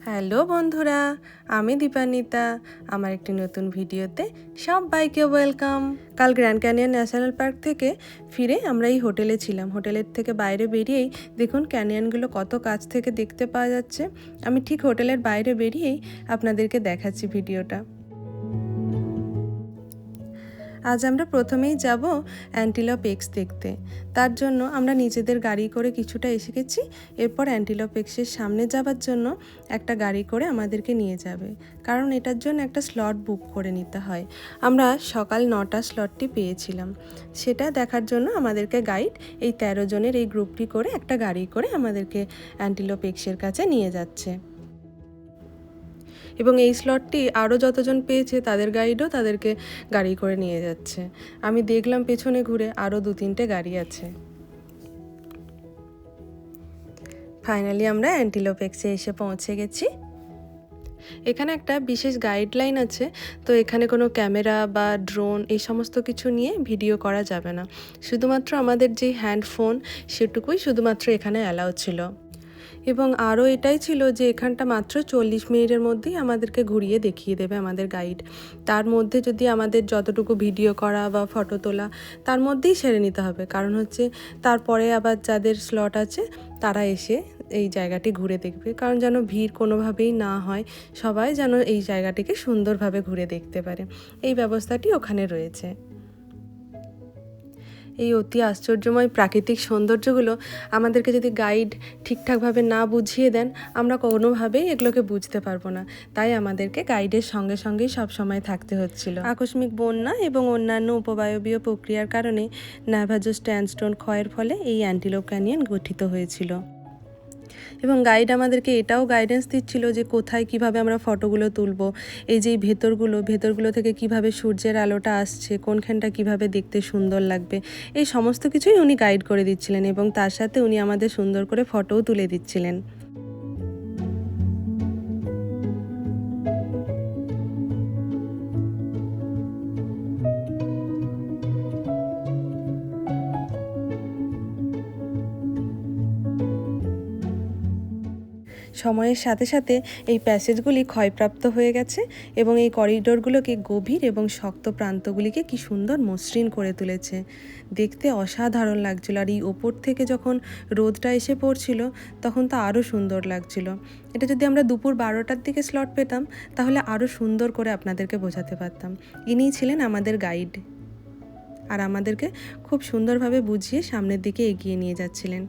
Hello বন্ধুরা, আমি দীপান্বিতা আমার একটি নতুন ভিডিওতে সবাইকে ওয়েলকাম। কাল গ্র্যান্ড ক্যানিয়ন ন্যাশনাল পার্ক থেকে ফিরে আমরা এই হোটেলে ছিলাম। হোটেলের থেকে বাইরে বেরিয়েই দেখুন ক্যানিয়নগুলো কত কাছ থেকে দেখতে পাওয়া যাচ্ছে। আমি ঠিক হোটেলের বাইরে বেরিয়েই আপনাদেরকে দেখাচ্ছি ভিডিওটা। আজ আমরা প্রথমেই যাব অ্যান্টিলপ এক্স দেখতে। তার জন্য আমরা নিজেদের গাড়ি করে কিছুটা এসে গেছি। এরপর অ্যান্টিলপ এক্সের সামনে যাবার জন্য একটা গাড়ি করে আমাদেরকে নিয়ে যাবে। কারণ এটার জন্য একটা স্লট বুক করে নিতে হয়। আমরা সকাল নটা স্লটটি পেয়েছিলাম। সেটা দেখার জন্য আমাদেরকে গাইড এই তেরো জনের এই গ্রুপটি করে একটা গাড়ি করে আমাদেরকে অ্যান্টিলপ এক্সের কাছে নিয়ে যাচ্ছে। এবং এই স্লটটি আরও যতজন পেয়েছে তাদের গাইডও তাদেরকে গাড়ি করে নিয়ে যাচ্ছে। আমি দেখলাম পেছনে ঘুরে আরও দু তিনটে গাড়ি আছে। ফাইনালি আমরা অ্যান্টিলোপেক্সে এসে পৌঁছে গেছি। এখানে একটা বিশেষ গাইডলাইন আছে, তো এখানে কোনো ক্যামেরা বা ড্রোন এই সমস্ত কিছু নিয়ে ভিডিও করা যাবে না। শুধুমাত্র আমাদের যে হ্যান্ডফোন সেটুকুই শুধুমাত্র এখানে অ্যালাউ ছিল। এবং আরও এটাই ছিল যে এখানটা মাত্র চল্লিশ মিনিটের মধ্যেই আমাদেরকে ঘুরিয়ে দেখিয়ে দেবে আমাদের গাইড তার মধ্যে যদি আমাদের যতটুকু ভিডিও করা বা ফটো তোলা, তার মধ্যেই সেরে নিতে হবে। কারণ হচ্ছে তারপরে আবার যাদের স্লট আছে, তারা এসে এই জায়গাটি ঘুরে দেখবে। কারণ যেন ভিড় কোনোভাবেই না হয়, সবাই যেন এই জায়গাটিকে সুন্দরভাবে ঘুরে দেখতে পারে। এই ব্যবস্থাটি ওখানে রয়েছে। এই অতি আশ্চর্যময় প্রাকৃতিক সৌন্দর্যগুলো আমাদেরকে যদি গাইড ঠিকঠাকভাবে না বুঝিয়ে দেন, আমরা কোনোভাবেই এগুলোকে বুঝতে পারব না। তাই আমাদেরকে গাইডের সঙ্গে সঙ্গেই সব সময় থাকতে হচ্ছিল। আকস্মিক বন্যা এবং অন্যান্য উপবায়বীয় প্রক্রিয়ার কারণে নাভাজো স্ট্যান্ডস্টোন ক্ষয়ের ফলে এই অ্যান্টিলোপ ক্যানিয়ন গঠিত হয়েছিল। এবং গাইড আমাদেরকে এটাও গাইডেন্স দিচ্ছিল যে কোথায় কীভাবে আমরা ফটোগুলো তুলব, এই যে ভেতরগুলো ভেতরগুলো থেকে কীভাবে সূর্যের আলোটা আসছে, কোনখানটা কীভাবে দেখতে সুন্দর লাগবে, এই সমস্ত কিছুই উনি গাইড করে দিচ্ছিলেন এবং তার সাথে উনি আমাদের সুন্দর করে ফটোও তুলে দিচ্ছিলেন। সময়ের সাথে সাথে এই প্যাসেজগুলি ক্ষয়প্রাপ্ত হয়ে গেছে এবং এই করিডোরগুলোকে গভীর এবং শক্ত প্রান্তগুলিকে কি সুন্দর মসৃণ করে তুলেছে। দেখতে অসাধারণ লাগছিল আর এই ওপর থেকে যখন রোদটা এসে পড়ছিল, তখন তো আরও সুন্দর লাগছিল। এটা যদি আমরা দুপুর বারোটার দিকে স্লট পেতাম, তাহলে আরও সুন্দর করে আপনাদেরকে বোঝাতে পারতাম। ইনিই ছিলেন আমাদের গাইড আর আমাদেরকে খুব সুন্দরভাবে বুঝিয়ে সামনের দিকে এগিয়ে নিয়ে যাচ্ছিলেন।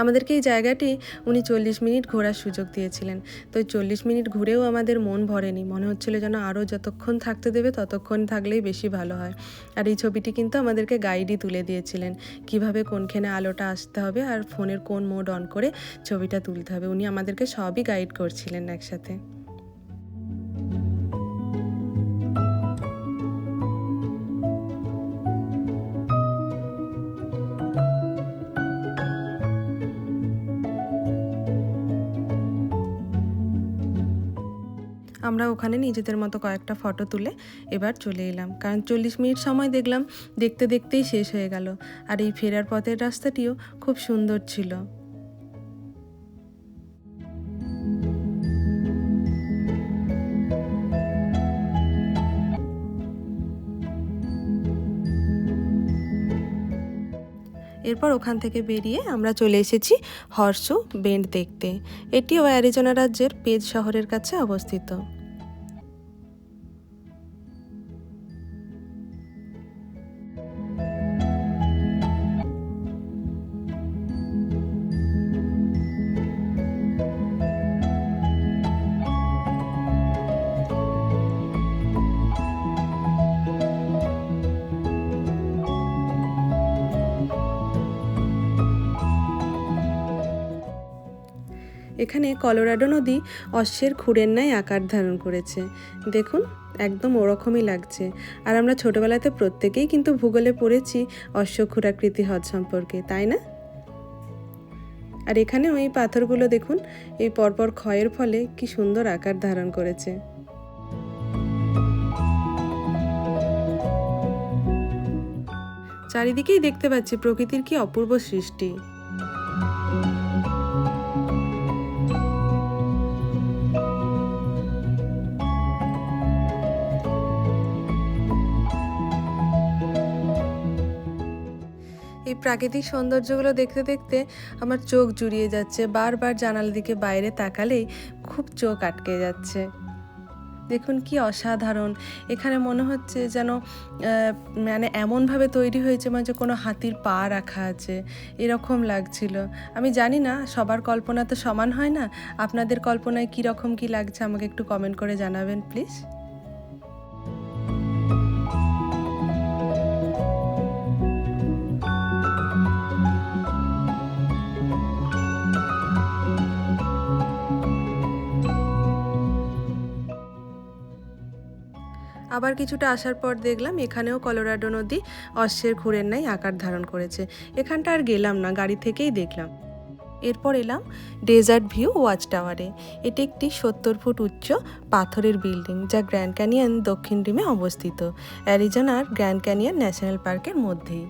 আমাদেরকে এই জায়গাটি উনি চল্লিশ মিনিট ঘোরার সুযোগ দিয়েছিলেন। তো চল্লিশ মিনিট ঘুরেও আমাদের মন ভরেনি। মনে হচ্ছিল যেন আরও যতক্ষণ থাকতে দেবে ততক্ষণ থাকলেই বেশি ভালো হয়। আর এই ছবিটি কিন্তু আমাদেরকে গাইডই তুলে দিয়েছিলেন কীভাবে কোনখানে আলোটা আসতে হবে আর ফোনের কোন মোড অন করে ছবিটা তুলতে হবে। উনি আমাদেরকে সবই গাইড করছিলেন একসাথে। আমরা ওখানে নিজেদের মতো কয়েকটা ফটো তুলে এবার চলে এলাম। কারণ চল্লিশ মিনিট সময় দেখলাম, দেখতে দেখতেই শেষ হয়ে গেল। আর এই ফেরার পথের রাস্তাটিও খুব সুন্দর ছিল। এরপর ওখান থেকে বেরিয়ে আমরা চলে এসেছি হর্সু বেন্ড দেখতে। এটিও অ্যারিজোনা রাজ্যের পেজ শহরের কাছে অবস্থিত। এখানে কলোরাডো নদী অশ্বের খুঁড়ের ন্যায় আকার ধারণ করেছে। দেখুন, একদম ওরকমই লাগছে। আর আমরা ছোটবেলাতে প্রত্যেকেই কিন্তু ভূগোলে পড়েছি অশ্বক্ষুরাকৃতি হ্রদ সম্পর্কে, তাই না? আর এখানে ওই পাথরগুলো দেখুন, এই পরপর ক্ষয়ের ফলে কি সুন্দর আকার ধারণ করেছে। চারিদিকেই দেখতে পাচ্ছি প্রকৃতির কি অপূর্ব সৃষ্টি। এই প্রাকৃতিক সৌন্দর্যগুলো দেখতে দেখতে আমার চোখ জুড়িয়ে যাচ্ছে, বারবার জানাল দিকে বাইরে তাকালেই খুব চোখ আটকে যাচ্ছে। দেখুন কি অসাধারণ। এখানে মনে হচ্ছে যেন মানে এমনভাবে তৈরি হয়েছে মানে যে কোনো হাতির পা রাখা আছে, এরকম লাগছিল। আমি জানি না, সবার কল্পনা তো সমান হয় না। আপনাদের কল্পনায় কী রকম কী লাগছে আমাকে একটু কমেন্ট করে জানাবেন প্লিজ আবার কিছুটা আসার পর দেখলাম এখানেও কলোরাডো নদী অশ্বের ঘুরের ন্যায় আকার ধারণ করেছে। এখানটা আর গেলাম না, গাড়ি থেকেই দেখলাম। এরপর এলাম ডেজার্ট ভিউ ওয়াচ টাওয়ারে। এটি একটি সত্তর ফুট উচ্চ পাথরের বিল্ডিং, যা গ্র্যান্ড ক্যানিয়ন দক্ষিণ ডিমে অবস্থিত। অ্যারিজোনার গ্র্যান্ড ক্যানিয়ন ন্যাশনাল পার্কের মধ্যেই।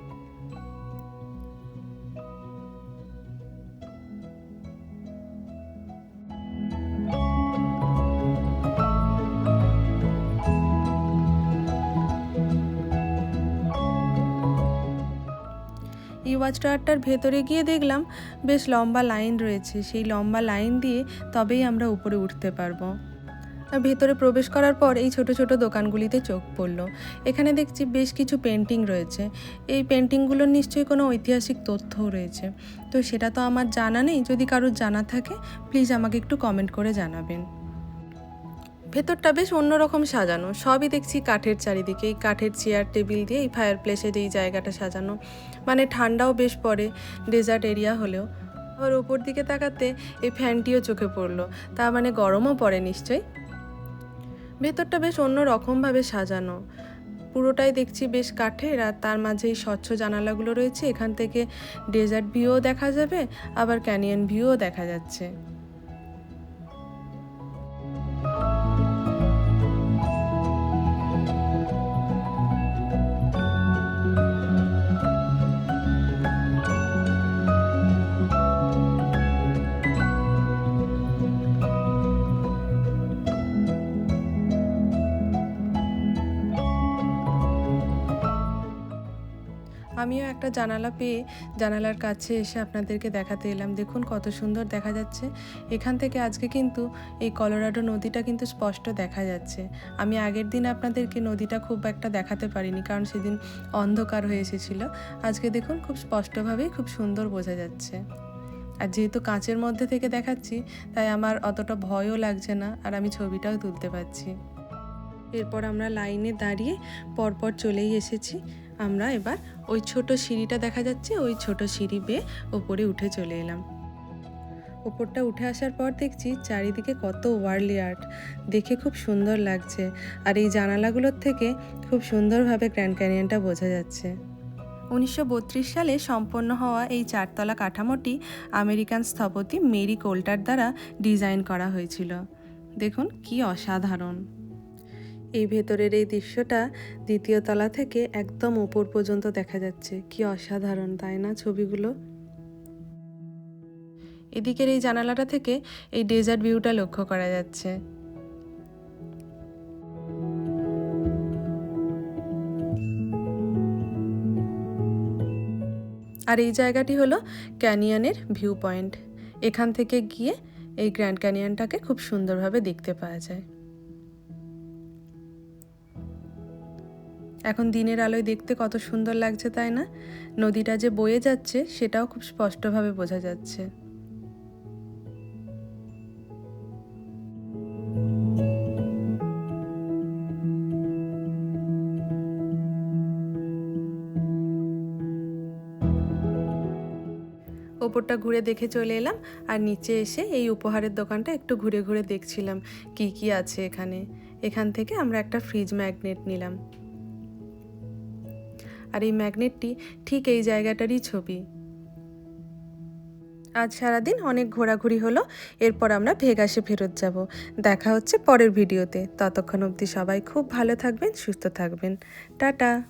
ওয়াচ টাওয়ারটার ভেতরে গিয়ে দেখলাম বেশ লম্বা লাইন রয়েছে। সেই লম্বা লাইন দিয়ে তবেই আমরা উপরে উঠতে পারব। ভেতরে প্রবেশ করার পর এই ছোট ছোট দোকানগুলিতে চোখ পড়ল। এখানে দেখছি বেশ কিছু পেন্টিং রয়েছে। এই পেন্টিংগুলোর নিশ্চয়ই কোনো ঐতিহাসিক তথ্যও রয়েছে। তো সেটা তো আমার জানা নেই। যদি কারোর জানা থাকে, প্লিজ আমাকে একটু কমেন্ট করে জানাবেন। ভেতরটা বেশ অন্যরকম সাজানো। সবই দেখছি কাঠের চারিদিকে। এই কাঠের চেয়ার টেবিল দিয়ে এই ফায়ার প্লেসের এই জায়গাটা সাজানো। মানে ঠান্ডাও বেশ পড়ে ডেজার্ট এরিয়া হলেও। আবার ওপর দিকে তাকাতে এই ফ্যানটিও চোখে পড়ল। তা মানে গরমও পড়ে নিশ্চয়ই। ভেতরটা বেশ অন্য রকমভাবে সাজানো। পুরোটাই দেখছি বেশ কাঠের আর তার মাঝে এই স্বচ্ছ জানালাগুলো রয়েছে। এখান থেকে ডেজার্ট ভিউও দেখা যাবে, আবার ক্যানিয়ন ভিউও দেখা যাচ্ছে। আমিও একটা জানালা পেয়ে জানালার কাছে এসে আপনাদেরকে দেখাতে এলাম। দেখুন কত সুন্দর দেখা যাচ্ছে। এখান থেকে আজকে কিন্তু এই কলোরাডো নদীটা কিন্তু স্পষ্ট দেখা যাচ্ছে। আমি আগের দিন আপনাদেরকে নদীটা খুব একটা দেখাতে পারিনি, কারণ সেদিন অন্ধকার হয়ে এসেছিল। আজকে দেখুন খুব স্পষ্টভাবেই খুব সুন্দর বোঝা যাচ্ছে। আর যেহেতু কাঁচের মধ্যে থেকে দেখাচ্ছি, তাই আমার অতটা ভয়ও লাগছে না আর আমি ছবিটাও তুলতে পারছি। এরপর আমরা লাইনে দাঁড়িয়ে পরপর চলেই এসেছি। আমরা এবার ওই ছোট সিঁড়িটা দেখা যাচ্ছে, ওই ছোট সিঁড়ি বেয়ে ওপরে উঠে চলে এলাম। ওপরটা উঠে আসার পর দেখছি চারিদিকে কত ওয়ার্লি আর্ট। দেখে খুব সুন্দর লাগছে আর এই জানালাগুলোর থেকে খুব সুন্দরভাবে গ্র্যান্ড ক্যানিয়নটা বোঝা যাচ্ছে। উনিশশো বত্রিশ সালে সম্পন্ন হওয়া এই চারতলা কাঠামোটি আমেরিকান স্থপতি মেরি কোল্টার দ্বারা ডিজাইন করা হয়েছিল। দেখুন কি অসাধারণ। এই ভেতরের এই দৃশ্যটা দ্বিতীয় তলা থেকে একদম উপর পর্যন্ত দেখা যাচ্ছে। কি অসাধারণ, তাই না ছবিগুলো? এদিকের এই জানালাটা থেকে এই ডেজার্ট ভিউটা লক্ষ্য করা যাচ্ছে। আর এই জায়গাটি হলো ক্যানিয়নের ভিউ পয়েন্ট এখান থেকে গিয়ে এই গ্র্যান্ড ক্যানিয়নটাকে খুব সুন্দরভাবে দেখতে পাওয়া যায়। এখন দিনের আলোয় দেখতে কত সুন্দর লাগছে তাই না? নদীটা যে বয়ে যাচ্ছে সেটাও খুব স্পষ্টভাবে বোঝা যাচ্ছে। ওপরটা ঘুরে দেখে চলে এলাম আর নিচে এসে এই উপহারের দোকানটা একটু ঘুরে ঘুরে দেখছিলাম, কি কি আছে এখানে। এখান থেকে আমরা একটা ফ্রিজ ম্যাগনেট নিলাম। আর এই ম্যাগনেটটি ঠিক এই জায়গাটারই ছবি। আজ সারাদিন অনেক ঘোরাঘুরি হলো, এরপর আমরা ভেগাসে ফেরত যাব। দেখা হচ্ছে পরের ভিডিওতে। ততক্ষণ অবধি সবাই খুব ভালো থাকবেন, সুস্থ থাকবেন। টাটা।